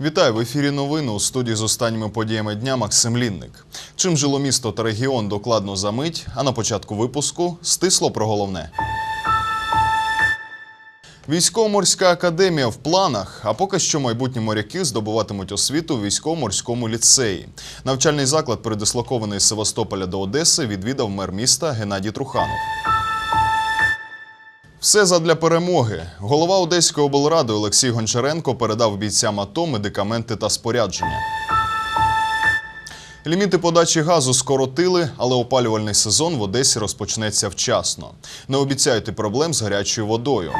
Вітаю в ефірі новини у студії з останніми подіями дня Максим Лінник. Чим жило місто та регіон докладно за мить, а на початку випуску стисло про головне. Військово-морська академія в планах, а поки що майбутні моряки здобуватимуть освіту в військово-морському ліцеї. Навчальний заклад, передислокований з Севастополя до Одеси, відвідав мер міста Геннадій Труханов. Все задля перемоги. Голова Одеської облради Олексій Гончаренко передав бійцям АТО медикаменти та спорядження. Ліміти подачі газу скоротили, але опалювальний сезон в Одесі розпочнеться вчасно. Не обіцяють і проблем з гарячою водою.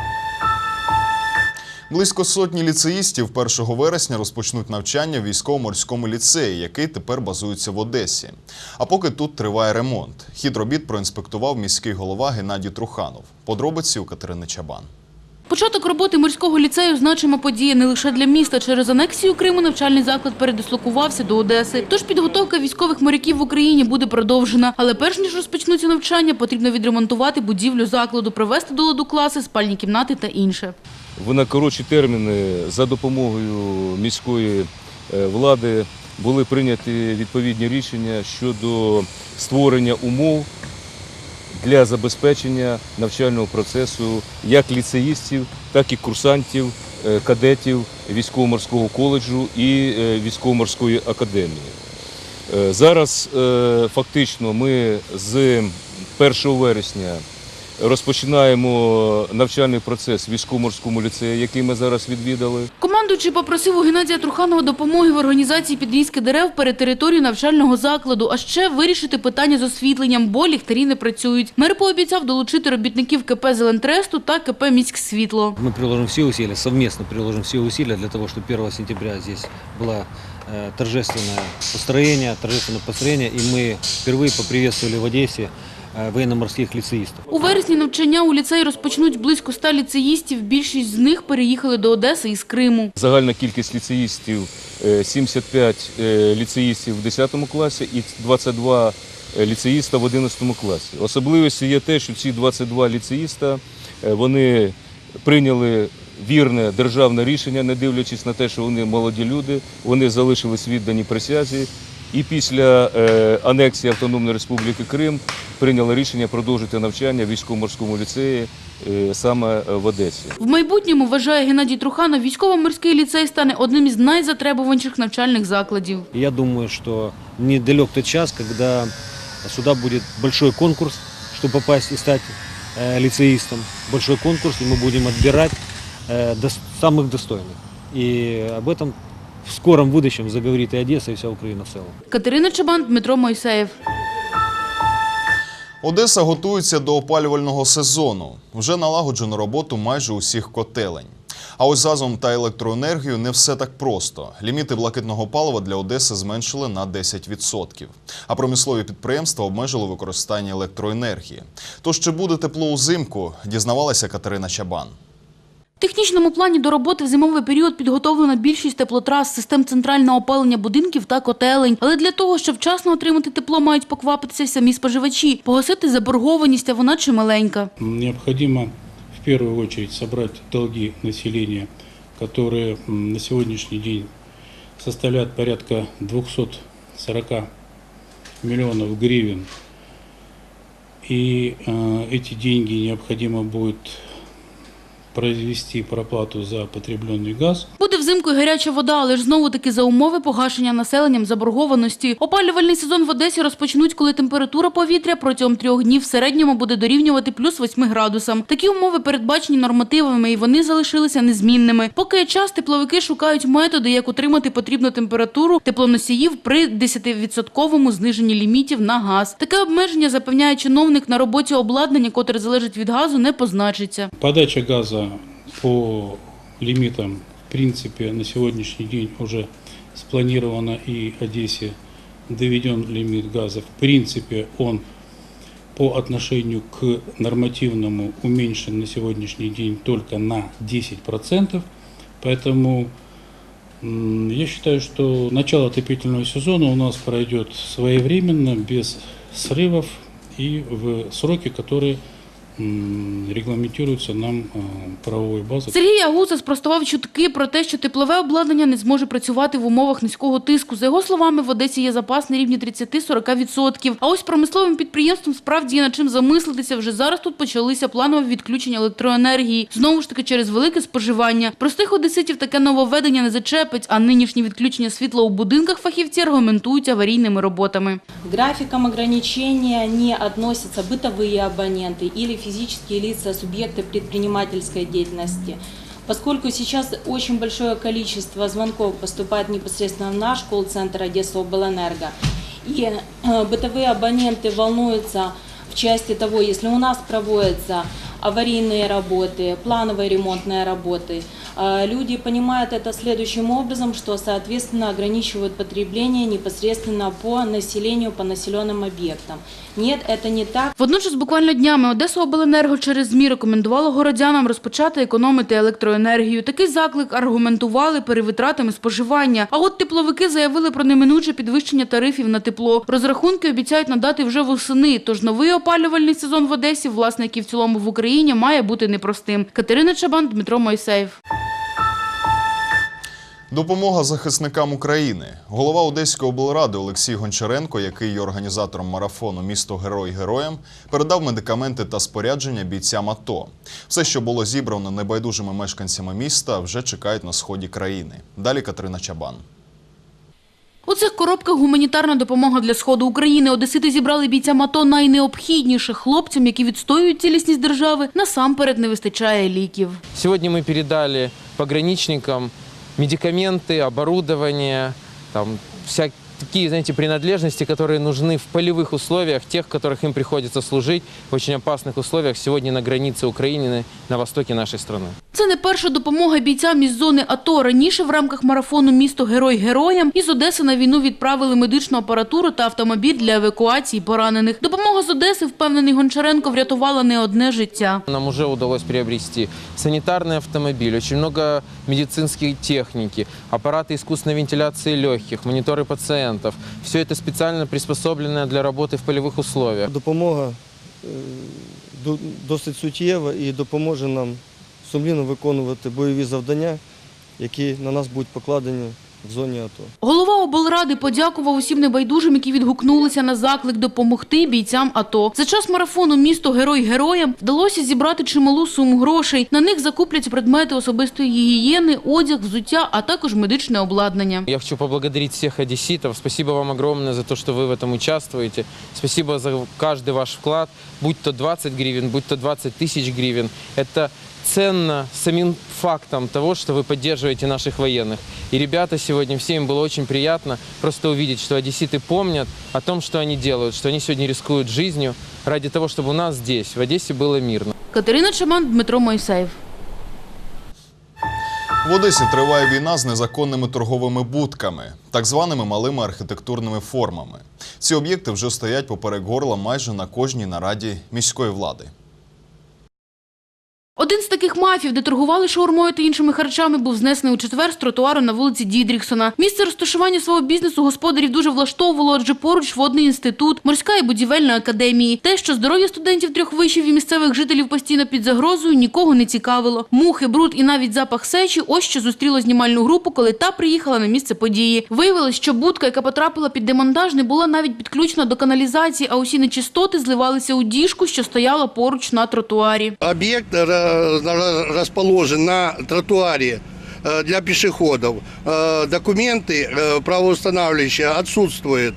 Близько сотні ліцеїстів 1 вересня розпочнуть навчання в військово-морському ліцеї, який тепер базується в Одесі. А поки тут триває ремонт. Хід робіт проінспектував міський голова Геннадій Труханов. Подробиці у Катерини Чабан. Початок роботи морського ліцею значима подія не лише для міста. Через анексію Криму навчальний заклад передислокувався до Одеси. Тож підготовка військових моряків в Україні буде продовжена. Але перш ніж розпочнуться навчання, потрібно відремонтувати будівлю закладу, привести до ладу класи, спальні кімнати та інше. В найкоротші терміни за допомогою міської е, влади були прийняті відповідні рішення щодо створення умов для забезпечення навчального процесу як ліцеїстів, так і курсантів, е, кадетів військово-морського коледжу і е, військово-морської академії. Зараз фактично ми з 1 вересня розпочинаємо навчальний процес в військово-морському ліцеї, який ми зараз відвідали. Командуючий попросив у Геннадія Труханова допомоги в організації підрізки дерев перед територією навчального закладу, а ще вирішити питання з освітленням, бо ліхтарі не працюють. Мер пообіцяв долучити робітників КП «Зелентресту» та КП «Міськсвітло». Мы приложим все усилия, совместно приложим все усилия для того, чтобы 1 сентября здесь было э, торжественное построение, торжественное построение, и мы впервые поприветствовали в Одессе э, военно-морских лицеистов. У вересні навчання у ліцеї розпочнуть близько 100 ліцеїстів. Більшість з них переїхали до Одеси із Криму. Загальна кількість ліцеїстів е, 75 е, ліцеїстів в 10 класі і 22 ліцеїста в 11 класі. Особливістю є те, що ці 22 ліцеїста е, вони прийняли вірне державне рішення, не дивлячись на те, що вони молоді люди, вони залишились віддані присязі. І після е, анексії Автономної Республіки Крим прийняли рішення продовжити навчання в військово-морському ліцеї е, саме в Одесі. В майбутньому, вважає Геннадій Труханов, військово-морський ліцей стане одним із найзатребуваніших навчальних закладів. И я думаю, что недалек тот час, когда сюда будет большой конкурс, чтобы попасть и стать э, лицеистом. Большой конкурс, и мы будем отбирать э, дос- самых достойных. И об этом в скором будущем заговорит и Одесса, и вся Украина в целом. Катерина Чабан, Дмитро Мойсеєв. Одеса готується до опалювального сезону. Вже налагоджено роботу майже усіх котелень. А ось з газом та електроенергією не все так просто. Ліміти блакитного палива для Одеси зменшили на 10%. А промислові підприємства обмежили використання електроенергії. Тож чи буде тепло узимку, дізнавалася Катерина Чабан В технічному плані до роботи в зимовий період підготовлена більшість теплотрас, систем центрального опалення будинків та котелень. Але для того, щоб вчасно отримати тепло, мають поквапитися й самі споживачі, погасити заборгованість, а вона чималенька. Необходимо в первую очередь собрать долги населения, которые м, на сегодняшний день составляют порядка 240 миллионов гривен. И э, эти деньги необходимо будет произвести проплату за потребленный газ. Буде взимку й гаряча вода, але ж знову таки за умови погашення населенням заборгованості. Опалювальний сезон в Одесі розпочнуть, коли температура повітря протягом трьох днів в середньому буде дорівнювати плюс 8 градусам. Такі умови передбачені нормативами, і вони залишилися незмінними. Поки час, тепловики шукають методи, як утримати потрібну температуру теплоносіїв при 10% зниженні лімітів на газ. Таке обмеження запевняє чиновник на роботі обладнання, котре залежить від газу, не позначиться. Подача газа по лимитам, в принципе, на сегодняшний день уже спланирована и Одессе доведен лимит газа. В принципе, он по отношению к нормативному уменьшен на сегодняшний день только на 10%. Поэтому я считаю, что начало отопительного сезона у нас пройдет своевременно, без срывов и в сроки, которые м, регламентируются нам э, правовой базой. Сергій Агуса спростував чутки про те, що теплове обладнання не зможе працювати в умовах низького тиску. За його словами, в Одесі є запас на рівні 30-40%. А ось промисловим підприємствам справді є над чим замислитися. Вже зараз тут почалися планові відключення електроенергії. Знову ж таки через велике споживання. Простих одеситів таке нововведення не зачепить, а нинішні відключення світла у будинках фахівці аргументують аварійними роботами. Графиком ограничения не относятся бытовые абоненты или физические лица, субъекты предпринимательской деятельности. Поскольку сейчас очень большое количество звонков поступает непосредственно в наш колл-центр Одесса Облэнерго, и э, бытовые абоненты волнуются в части того, если у нас проводятся аварийные работы, плановые ремонтные работы, э, люди понимают это следующим образом, что, соответственно, ограничивают потребление непосредственно по населению, по населенным объектам. Нет, это не так. Водночас, буквально днями Одеса Обленерго через ЗМІ рекомендувало городянам розпочати економити електроенергію. Такий заклик аргументували перевитратами споживання. А от тепловики заявили про неминуче підвищення тарифів на тепло. Розрахунки обіцяють надати вже восени. Тож новий опалювальний сезон в Одесі, власне, як і в цілому в Україні, має бути непростим. Катерина Чабан, Дмитро Мойсеєв. Допомога захисникам України. Голова Одеської облради Олексій Гончаренко, який є організатором марафону Місто Герой героям, передав медикаменти та спорядження бійцям АТО. Все, що було зібрано небайдужими мешканцями міста, вже чекають на сході країни. Далі Катерина Чабан. У цих коробках гуманітарна допомога для сходу України. Одесити зібрали бійцям АТО найнеобхідніше хлопцям, які відстоюють цілісність держави. Насамперед не вистачає ліків. Сьогодні ми передали пограничникам медикаменти, оборудовання, там, всякие такие, знаете, принадлежности, которые нужны в полевых условиях, тех, в которых им приходится служить в очень опасных условиях сегодня на границе Украины, на востоке нашей страны. Це не перша допомога бійцям із зони АТО. Раніше в рамках марафону «Місто Герой героям» із Одеси на війну відправили медичну апаратуру та автомобіль для евакуації поранених. Допомога з Одеси, впевнений Гончаренко, врятувала не одне життя. Нам уже удалось приобрести санитарный автомобиль, очень много медицинской техники, аппараты искусственной вентиляции легких, мониторы пациентов. Все это специально приспособленное для работы в полевых условиях. Допомога е, до- досить суттєва і допоможе нам сумлінно виконувати бойові завдання, які на нас будуть покладені в зоні АТО. Голова облради подякував усім небайдужим, які відгукнулися на заклик допомогти бійцям АТО. За час марафону «Місто Герой героям» вдалося зібрати чималу суму грошей. На них закуплять предмети особистої гігієни, одяг, взуття, а також медичне обладнання. Я хочу поблагодарить всех одесситов. Спасибо вам огромное за то, что вы в этом участвуете. Спасибо за каждый ваш вклад, будь то 20 гривен, будь то 20 тысяч гривен. Это ценно самим фактом того, что вы поддерживаете наших военных. И ребята сегодня, всем им было очень приятно просто увидеть, что одесситы помнят о том, что они делают, что они сегодня рискуют жизнью ради того, чтобы у нас здесь, в Одессе, было мирно. Катерина Чаман, Дмитро Мойсеєв. В Одесі триває війна з незаконними торговими будками, так званими малими архітектурними формами. Ці об'єкти вже стоять поперек горла майже на кожній нараді міської влади. Один з таких мафів, де торгували шаурмою та іншими харчами, був знесений у четвер з тротуару на вулиці Дідріксона. Місце розташування свого бізнесу господарів дуже влаштовувало, адже поруч водний інститут, морська і будівельна академії. Те, що здоров'я студентів трьох вишів і місцевих жителів постійно під загрозою, нікого не цікавило. Мухи, бруд і навіть запах сечі ось що зустріло знімальну групу, коли та приїхала на місце події. Виявилось, що будка, яка потрапила під демонтаж, не була навіть підключена до каналізації, а усі нечистоти зливалися у діжку, що стояла поруч на тротуарі. Ра- ра- расположен на тротуаре э, для пешеходов. Э, Документы э, правоустанавливающие отсутствуют.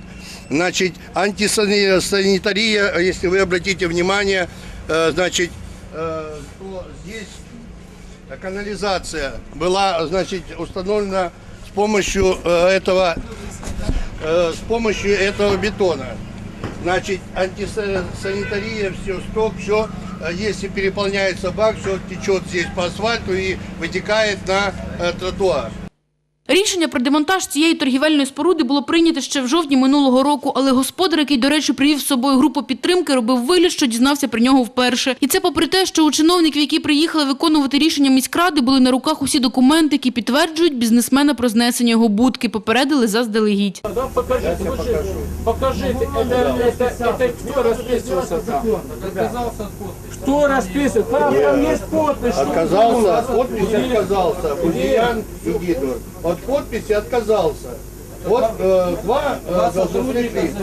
Значит, антисанитария, если вы обратите внимание, э, значит, э, то здесь канализация была, значит, установлена с помощью э, этого, э, с помощью этого бетона. Значит, антисанитария, все, сток, все. Если переполняется бак, все течет здесь по асфальту и вытекает на э, тротуар. Рішення про демонтаж цієї торгівельної споруди було прийнято ще в жовтні минулого року, але господар, який, до речі, привів з собою групу підтримки, робив вигляд, що дізнався про нього вперше. І це попри те, що у чиновників, які приїхали виконувати рішення міськради, були на руках усі документи, які підтверджують бізнесмена про знесення його будки, попередили заздалегідь. Покажите, покажите, это, это, это кто расписывался там? Кто расписывался? Там, там есть подпись. Отказался, от подписи отказался. Ульян Игидор. От подписи отказался. Вот э, два э, должностных лица.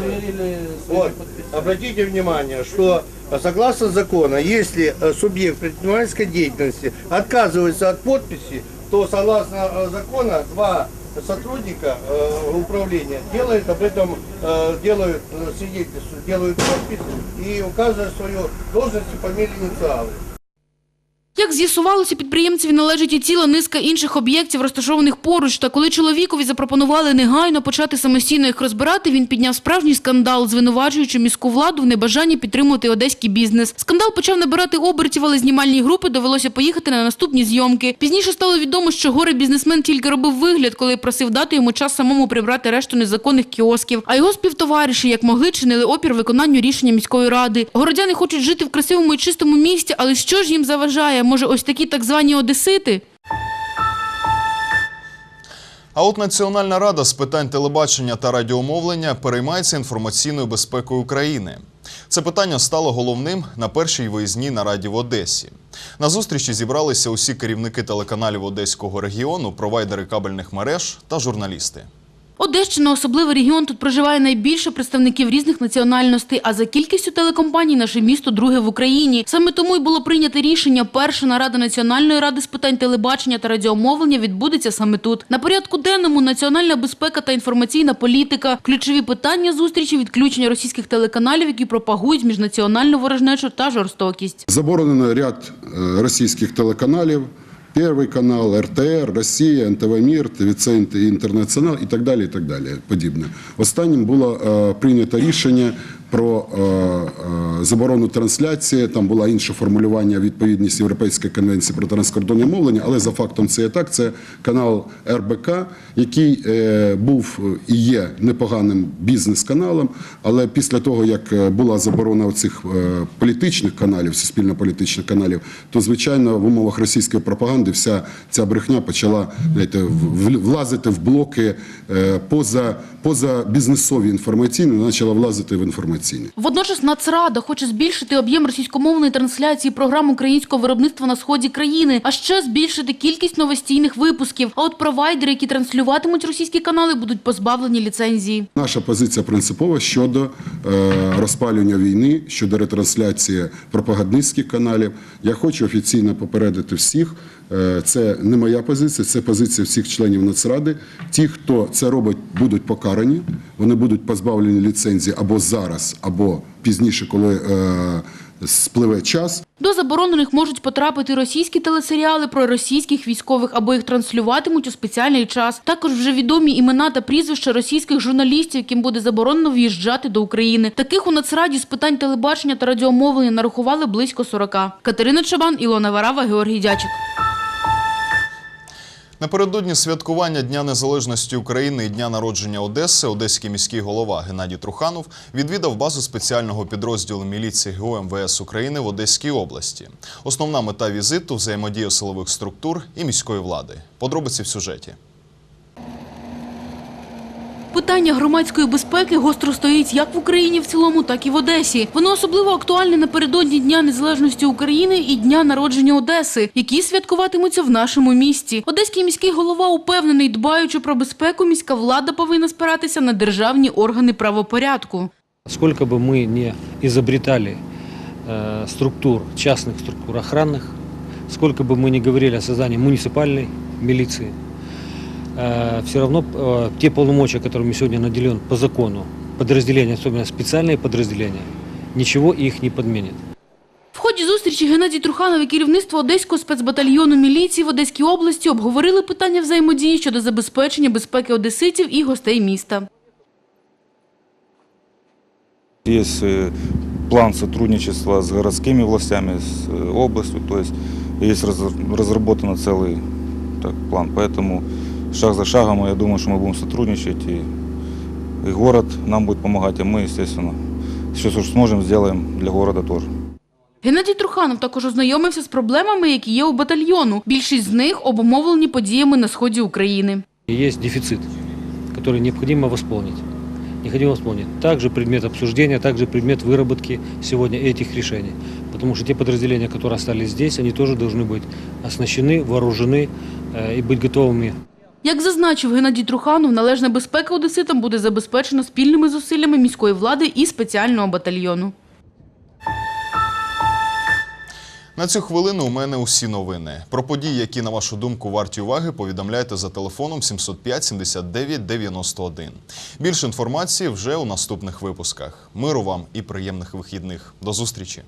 Вот. Обратите внимание, что э, согласно закону, если э, субъект предпринимательской деятельности отказывается от подписи, то согласно э, закону два сотрудника э, управления делают об этом, э, делают э, свидетельство, делают подпись и указывают свою должность и фамилию инициалы. Як з'ясувалося, підприємцеві належить і ціла низка інших об'єктів, розташованих поруч. Та коли чоловікові запропонували негайно почати самостійно їх розбирати, він підняв справжній скандал, звинувачуючи міську владу в небажанні підтримувати одеський бізнес. Скандал почав набирати обертів, але знімальній групи довелося поїхати на наступні зйомки. Пізніше стало відомо, що горе бізнесмен тільки робив вигляд, коли просив дати йому час самому прибрати решту незаконних кіосків. А його співтовариші, як могли, чинили опір виконанню рішення міської ради. Городяни хочуть жити в красивому і чистому місті, але що ж їм заважає? Може, ось такі так звані одесити? А от Національна рада з питань телебачення та радіомовлення переймається інформаційною безпекою України. Це питання стало головним на першій виїзній нараді в Одесі. На зустрічі зібралися усі керівники телеканалів Одеського регіону, провайдери кабельних мереж та журналісти. Одещина – особливий регіон. Тут проживає найбільше представників різних національностей, а за кількістю телекомпаній наше місто друге в Україні. Саме тому й було прийнято рішення. Перша нарада Національної ради з питань телебачення та радіомовлення відбудеться саме тут. На порядку денному національна безпека та інформаційна політика. Ключові питання зустрічі – відключення російських телеканалів, які пропагують міжнаціональну ворожнечу та жорстокість. Заборонено ряд е, російських телеканалів. Перший канал, РТР, Росія, НТВ Мір, ТВЦ Інтернаціонал і так далі. і так далі, подібне. Останнім було е, прийнято рішення про е, е, заборону трансляції. Там було інше формулювання відповідність Європейської конвенції про транскордонне мовлення, але за фактом це є так. Це канал РБК, який е, був і є непоганим бізнес-каналом. Але після того, як е, була заборона цих політичних каналів, суспільно-політичних каналів, то звичайно в умовах російської пропаганди вся ця брехня почала знаєте, влазити в блоки е, поза, поза бізнесові інформаційні, почала влазити в інформаційні. Водночас Нацрада хоче збільшити об'єм російськомовної трансляції програм українського виробництва на сході країни, а ще збільшити кількість новостійних випусків. А от провайдери, які транслюватимуть російські канали, будуть позбавлені ліцензії. Наша позиція принципова щодо е, розпалювання війни, щодо ретрансляції пропагандистських каналів. Я хочу офіційно попередити всіх. Е, Це не моя позиція, це позиція всіх членів Нацради. Ті, хто це робить, будуть покарані. Вони будуть позбавлені ліцензії або зараз, або пізніше, коли е, спливе час. До заборонених можуть потрапити російські телесеріали про російських військових або їх транслюватимуть у спеціальний час. Також вже відомі імена та прізвища російських журналістів, яким буде заборонено в'їжджати до України. Таких у Нацраді з питань телебачення та радіомовлення нарахували близько 40. Катерина Чабан, Ілона Варава, Георгій Дячик. Напередодні святкування Дня Незалежності України і Дня народження Одеси одеський міський голова Геннадій Труханов відвідав базу спеціального підрозділу міліції ГУ МВС України в Одеській області. Основна мета візиту взаємодія силових структур і міської влади. Подробиці в сюжеті Питання громадської безпеки гостро стоїть як в Україні в цілому, так і в Одесі. Воно особливо актуальне напередодні Дня Незалежності України і Дня народження Одеси, які святкуватимуться в нашому місті. Одеський міський голова упевнений, дбаючи про безпеку, міська влада повинна спиратися на державні органи правопорядку. Сколько бы мы не изобретали э, структур, частных структур охранных, сколько бы мы не говорили о создании муниципальной милиции, все равно э, те полномочия, которыми сегодня наделен по закону подразделения, особенно специальные подразделения, ничего их не подменит. В ході зустрічі Геннадій Труханов і керівництво Одеського спецбатальйону міліції в Одеській області обговорили питання взаємодії щодо забезпечення безпеки одеситів і гостей міста. Есть э, план сотрудничества с городскими властями, с э, областью, то есть есть раз- разработан целый так, план. Поэтому шаг за шагом, я думаю, что мы будем сотрудничать, и, и город нам будет помогать, а мы, естественно, все, что сможем, сделаем для города тоже. Геннадій Труханов також ознайомився з проблемами, які є у батальйону. Більшість з них обумовлені подіями на сході України. И есть дефицит, который необходимо восполнить. Необходимо восполнить. Также предмет обсуждения, также предмет выработки сегодня этих решений. Потому что те подразделения, которые остались здесь, они тоже должны быть оснащены, вооружены э, и быть готовыми як зазначив Геннадій Труханов, належна безпека одеситам буде забезпечена спільними зусиллями міської влади і спеціального батальйону. На цю хвилину у мене усі новини. Про події, які, на вашу думку, варті уваги, повідомляйте за телефоном 705 79 91. Більше інформації вже у наступних випусках. Миру вам і приємних вихідних. До зустрічі!